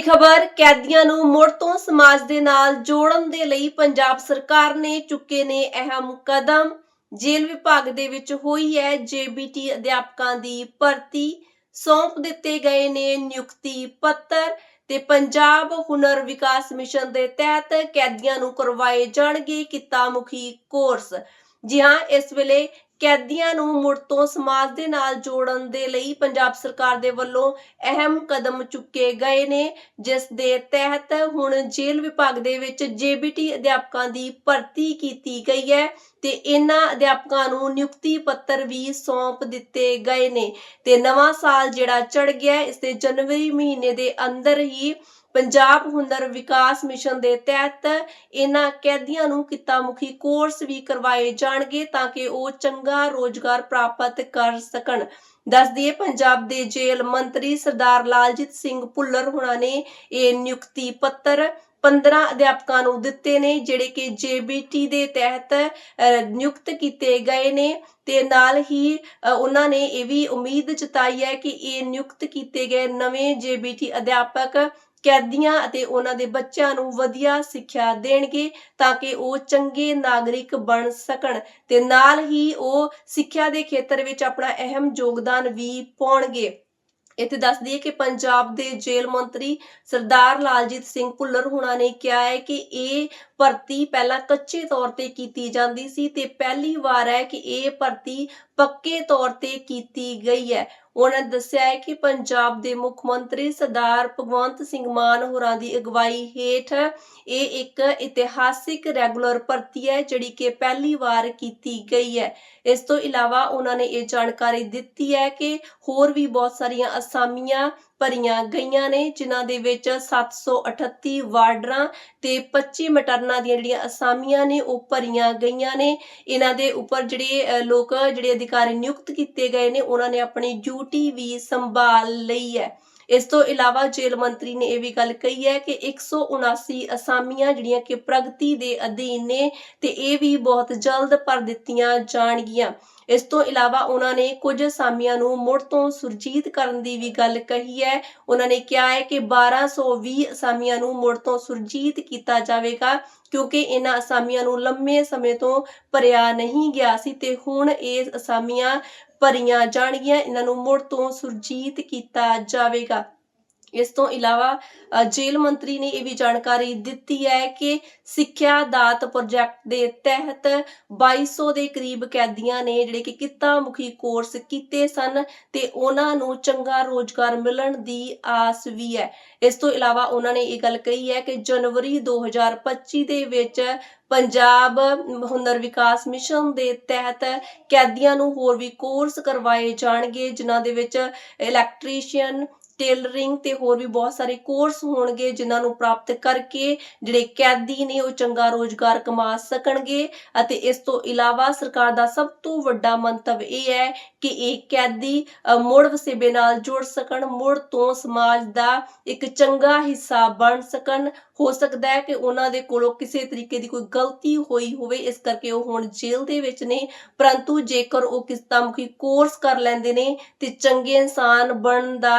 ਵੱਡੀ ਖਬਰ, ਕੈਦੀਆਂ ਨੂੰ ਮੁੜ ਤੋਂ ਸਮਾਜ ਦੇ ਨਾਲ ਜੋੜਨ ਦੇ ਲਈ ਪੰਜਾਬ ਸਰਕਾਰ ਨੇ ਚੁੱਕੇ ਨੇ ਅਹਿਮ ਕਦਮ। ਜੇਲ੍ਹ ਵਿਭਾਗ ਦੇ ਵਿੱਚ ਹੋਈ ਹੈ ਜੇਬੀਟੀ ਅਧਿਆਪਕਾਂ ਦੀ ਭਰਤੀ। ਸੌਂਪ ਦਿੱਤੇ ਗਏ ਨੇ ਨਿਯੁਕਤੀ ਪੱਤਰ ਤੇ ਪੰਜਾਬ ਹੁਨਰ ਵਿਕਾਸ ਮਿਸ਼ਨ ਦੇ ਤਹਿਤ ਕੈਦੀਆਂ ਨੂੰ ਕਰਵਾਏ ਜਾਣਗੇ ਕਿੱਤਾ ਮੁਖੀ ਕੋਰਸ। ਜੀ ਹਾਂ, ਇਸ ਵੇਲੇ ਕੈਦੀਆਂ ਨੂੰ ਮੁੜ ਤੋਂ ਸਮਾਜ ਦੇ ਨਾਲ ਜੋੜਨ ਦੇ ਲਈ ਪੰਜਾਬ ਸਰਕਾਰ ਦੇ ਵੱਲੋਂ ਅਹਿਮ ਕਦਮ ਚੁੱਕੇ ਗਏ ਨੇ ਜਿਸ ਦੇ ਤਹਿਤ ਹੁਣ ਜੇਲ੍ਹ ਵਿਭਾਗ ਦੇ ਵਿੱਚ ਜੇਬੀਟੀ ਅਧਿਆਪਕਾਂ ਦੀ ਭਰਤੀ ਕੀਤੀ ਗਈ ਹੈ ਤੇ ਇਹਨਾਂ ਅਧਿਆਪਕਾਂ ਨੂੰ ਨਿਯੁਕਤੀ ਪੱਤਰ ਵੀ ਸੌਂਪ ਦਿੱਤੇ ਗਏ ਨੇ ਤੇ ਨਵਾਂ ਸਾਲ ਜਿਹੜਾ ਚੜ ਗਿਆ ਹੈ, ਇਸ ਦੇ ਜਨਵਰੀ ਮਹੀਨੇ ਦੇ ਅੰਦਰ ਹੀ ਪੰਜਾਬ ਹੁਨਰ ਵਿਕਾਸ ਮਿਸ਼ਨ ਦੇ ਤਹਿਤ ਇਹਨਾਂ ਕੈਦੀਆਂ ਨੂੰ ਕਿੱਤਾ ਮੁਖੀ ਕੋਰਸ ਵੀ ਕਰਵਾਏ ਜਾਣਗੇ ਤਾਂ ਕਿ ਉਹ ਚੰਗਾ ਰੋਜ਼ਗਾਰ ਪ੍ਰਾਪਤ ਕਰ ਸਕਣ। ਦੱਸ ਦਈਏ ਪੰਜਾਬ ਦੇ ਜੇਲ੍ਹ ਮੰਤਰੀ ਸਰਦਾਰ ਲਾਲਜੀਤ ਸਿੰਘ ਭੁੱਲਰ ਹੁਣਾਂ ਨੇ ਇਹ ਨਿਯੁਕਤੀ ਪੱਤਰ 15 ਅਧਿਆਪਕਾਂ ਨੂੰ ਦਿੱਤੇ ਨੇ ਜਿਹੜੇ ਕਿ ਜੇਬੀਟੀ ਦੇ ਤਹਿਤ ਨਿਯੁਕਤ ਕੀਤੇ ਗਏ ਨੇ ਤੇ ਨਾਲ ਹੀ ਅਹ, ਉਹਨਾਂ ਨੇ ਇਹ ਵੀ ਉਮੀਦ ਜਤਾਈ ਹੈ ਕਿ ਇਹ ਨਿਯੁਕਤ ਕੀਤੇ ਗਏ ਨਵੇਂ ਜੇਬੀਟੀ ਅਧਿਆਪਕ ਕੈਦੀਆਂ ਅਤੇ ਉਹਨਾਂ ਦੇ ਬੱਚਿਆਂ ਨੂੰ ਵਧੀਆ ਸਿੱਖਿਆ ਦੇਣਗੇ ਤਾਂ ਕਿ ਉਹ ਚੰਗੇ ਨਾਗਰਿਕ ਬਣ ਸਕਣ ਤੇ ਨਾਲ ਹੀ ਉਹ ਸਿੱਖਿਆ ਦੇ ਖੇਤਰ ਵਿੱਚ ਆਪਣਾ ਅਹਿਮ ਯੋਗਦਾਨ ਵੀ ਪਾਉਣਗੇ। ਇੱਥੇ ਦੱਸ ਦਈਏ ਕਿ ਪੰਜਾਬ ਦੇ ਜੇਲ੍ਹ ਮੰਤਰੀ ਸਰਦਾਰ ਲਾਲਜੀਤ ਸਿੰਘ ਭੁੱਲਰ ਹੁਣਾਂ ਨੇ ਕਿਹਾ ਹੈ ਕਿ ਇਹ ਭਰਤੀ ਪਹਿਲਾਂ ਕੱਚੇ ਤੌਰ ਤੇ ਕੀਤੀ ਜਾਂਦੀ ਸੀ ਤੇ ਪਹਿਲੀ ਵਾਰ ਹੈ ਕਿ ਇਹ ਭਰਤੀ ਪੱਕੇ ਤੌਰ ਤੇ ਕੀਤੀ ਗਈ ਹੈ। ਉਹਨਾਂ ਨੇ ਦੱਸਿਆ ਹੈ ਕਿ ਪੰਜਾਬ ਦੇ ਮੁੱਖ ਮੰਤਰੀ ਸਰਦਾਰ ਭਗਵੰਤ ਸਿੰਘ ਮਾਨ ਹੋਰਾਂ ਦੀ ਅਗਵਾਈ ਹੇਠ ਇਹ ਇੱਕ ਇਤਿਹਾਸਿਕ ਰੈਗੂਲਰ ਭਰਤੀ ਹੈ, ਜਿਹੜੀ ਕਿ ਪਹਿਲੀ ਵਾਰ ਕੀਤੀ ਗਈ ਹੈ। ਇਸ ਤੋਂ ਇਲਾਵਾ ਉਹਨਾਂ ਨੇ ਇਹ ਜਾਣਕਾਰੀ ਦਿੱਤੀ ਹੈ ਕਿ ਹੋਰ ਵੀ ਬਹੁਤ ਸਾਰੀਆਂ ਅਸਾਮੀਆਂ ਭਰੀਆਂ ਗਈਆਂ ਨੇ, ਜਿਨ੍ਹਾਂ ਦੇ ਵਿੱਚ 738 ਵਾਰਡਰਾਂ ਤੇ 25 ਮਟਰਨਾਂ ਦੀਆਂ ਜਿਹੜੀਆਂ ਅਸਾਮੀਆਂ ਨੇ, ਉਹ ਭਰੀਆਂ ਗਈਆਂ ਨੇ। ਇਹਨਾਂ ਦੇ ਉੱਪਰ ਜਿਹੜੇ ਲੋਕ ਜਿਹੜੇ ਅਧਿਕਾਰੀ ਨਿਯੁਕਤ ਕੀਤੇ ਗਏ ਨੇ, ਉਹਨਾਂ ਨੇ ਆਪਣੀ ਡਿਊਟੀ ਵੀ ਸੰਭਾਲ ਲਈ ਹੈ। ਇਸ ਤੋਂ ਇਲਾਵਾ ਜੇਲ੍ਹ ਮੰਤਰੀ ਨੇ ਇਹ ਵੀ ਗੱਲ ਕਹੀ ਹੈ ਕਿ 179 ਅਸਾਮੀਆਂ ਜਿਹੜੀਆਂ ਕਿ ਪ੍ਰਗਤੀ ਦੇ ਅਧੀਨ ਨੇ ਤੇ ਇਹ ਵੀ ਬਹੁਤ ਜਲਦ ਭਰ ਦਿੱਤੀਆਂ ਜਾਣਗੀਆਂ। ਇਸ ਤੋਂ ਇਲਾਵਾ ਉਹਨਾਂ ਨੇ ਕੁਝ ਅਸਾਮੀਆਂ ਨੂੰ ਮੁੜ ਤੋਂ ਸੁਰਜੀਤ ਕਰਨ ਦੀ ਵੀ ਗੱਲ ਕਹੀ ਹੈ। ਉਹਨਾਂ ਨੇ ਕਿਹਾ ਹੈ ਕਿ 1220 ਅਸਾਮੀਆਂ ਨੂੰ ਮੁੜ ਤੋਂ ਸੁਰਜੀਤ ਕੀਤਾ ਜਾਵੇਗਾ ਕਿਉਂਕਿ ਇਹਨਾਂ ਅਸਾਮੀਆਂ ਨੂੰ ਲੰਮੇ ਸਮੇਂ ਤੋਂ ਭਰਿਆ ਨਹੀਂ ਗਿਆ ਸੀ ਤੇ ਹੁਣ ਇਹ ਅਸਾਮੀਆਂ ਭਰੀਆਂ ਜਾਣਗੀਆਂ। ਇਹਨਾਂ ਨੂੰ ਮੁੜ ਤੋਂ ਸੁਰਜੀਤ ਕੀਤਾ ਜਾਵੇਗਾ। ਇਸ ਤੋਂ ਇਲਾਵਾ ਅ, ਜੇਲ੍ਹ ਮੰਤਰੀ ਨੇ ਇਹ ਵੀ ਜਾਣਕਾਰੀ ਦਿੱਤੀ ਹੈ ਕਿ ਸਿੱਖਿਆ ਦਾਤ ਪ੍ਰੋਜੈਕਟ ਦੇ ਤਹਿਤ 2200 ਦੇ ਕਰੀਬ ਕੈਦੀਆਂ ਨੇ ਜਿਹੜੇ ਕਿ ਕਿੱਤਾ ਮੁਖੀ ਕੋਰਸ ਕੀਤੇ ਸਨ ਤੇ ਉਹਨਾਂ ਨੂੰ ਚੰਗਾ ਰੋਜ਼ਗਾਰ ਮਿਲਣ ਦੀ ਆਸ ਵੀ ਹੈ। ਇਸ ਤੋਂ ਇਲਾਵਾ ਉਹਨਾਂ ਨੇ ਇਹ ਗੱਲ ਕਹੀ ਹੈ ਕਿ ਜਨਵਰੀ 2025 ਦੇ ਵਿੱਚ ਪੰਜਾਬ ਹੁਨਰ ਵਿਕਾਸ ਮਿਸ਼ਨ ਦੇ ਤਹਿਤ ਕੈਦੀਆਂ ਨੂੰ ਹੋਰ ਵੀ ਕੋਰਸ ਕਰਵਾਏ ਜਾਣਗੇ ਜਿਨ੍ਹਾਂ ਦੇ ਵਿੱਚ ਇਲੈਕਟ੍ਰੀਸ਼ੀਅਨ ਟੇਲਰਿੰਗ ਤੇ ਹੋਰ ਵੀ ਬਹੁਤ ਸਾਰੇ ਕੋਰਸ ਹੋਣਗੇ ਜਿਨ੍ਹਾਂ ਨੂੰ ਪ੍ਰਾਪਤ ਕਰਕੇ ਜਿਹੜੇ ਕੈਦੀ ਨੇ ਉਹ ਚੰਗਾ ਰੋਜ਼ਗਾਰ ਕਮਾ ਸਕਣਗੇ। ਅਤੇ ਇਸ ਤੋਂ ਇਲਾਵਾ ਸਰਕਾਰ ਦਾ ਸਭ ਤੋਂ ਵੱਡਾ ਮੰਤਵ ਇਹ ਹੈ ਕਿ ਇਹ ਕੈਦੀ ਅ, ਵਸੇਬੇ ਨਾਲ ਜੁੜ ਸਕਣ ਮੁੜ ਤੋਂ ਸਮਾਜ ਦਾ ਇੱਕ ਚੰਗਾ ਹਿੱਸਾ ਬਣ ਸਕਣ। ਹੋ ਸਕਦਾ ਹੈ ਕਿ ਉਹਨਾਂ ਦੇ ਕੋਲੋਂ ਕਿਸੇ ਤਰੀਕੇ ਦੀ ਕੋਈ ਗਲਤੀ ਹੋਈ ਹੋਵੇ ਇਸ ਕਰਕੇ ਉਹ ਹੁਣ ਜੇਲ੍ਹ ਦੇ ਵਿੱਚ ਨੇ। ਪਰੰਤੂ ਜੇਕਰ ਉਹ ਕਿਸਤਾ ਮੁਖੀ ਕੋਰਸ ਕਰ ਲੈਂਦੇ ਨੇ ਤੇ ਚੰਗੇ ਇਨਸਾਨ ਬਣਨ ਦਾ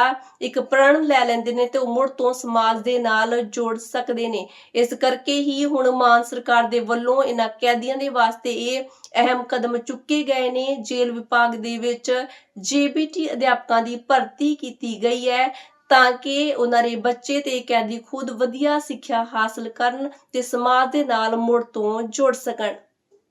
ਇੱਕ ਪ੍ਰਣ ਲੈ ਲੈਂਦੇ ਨੇ ਤੇ ਉਹ ਮੁੜ ਤੋਂ ਸਮਾਜ ਦੇ ਨਾਲ ਜੁੜ ਸਕਦੇ ਨੇ। ਇਸ ਕਰਕੇ ਹੀ ਹੁਣ ਮਾਨ ਸਰਕਾਰ ਦੇ ਵੱਲੋਂ ਇਹਨਾਂ ਕੈਦੀਆਂ ਦੇ ਵਾਸਤੇ ਇਹ ਅਹਿਮ ਕਦਮ ਚੁੱਕੇ ਗਏ ਨੇ। ਜੇਲ੍ਹ ਵਿਭਾਗ ਦੇ ਵਿੱਚ ਜੀਬੀਟੀ ਅਧਿਆਪਕਾਂ ਦੀ ਭਰਤੀ ਕੀਤੀ ਗਈ ਹੈ ਤਾਂ ਕਿ ਉਹਨਾਂ ਦੇ ਬੱਚੇ ਤੇ ਕੈਦੀ ਖੁਦ ਵਧੀਆ ਸਿੱਖਿਆ ਹਾਸਲ ਕਰਨ ਤੇ ਸਮਾਜ ਦੇ ਨਾਲ ਮੁੜ ਤੋਂ ਜੁੜ ਸਕਣ।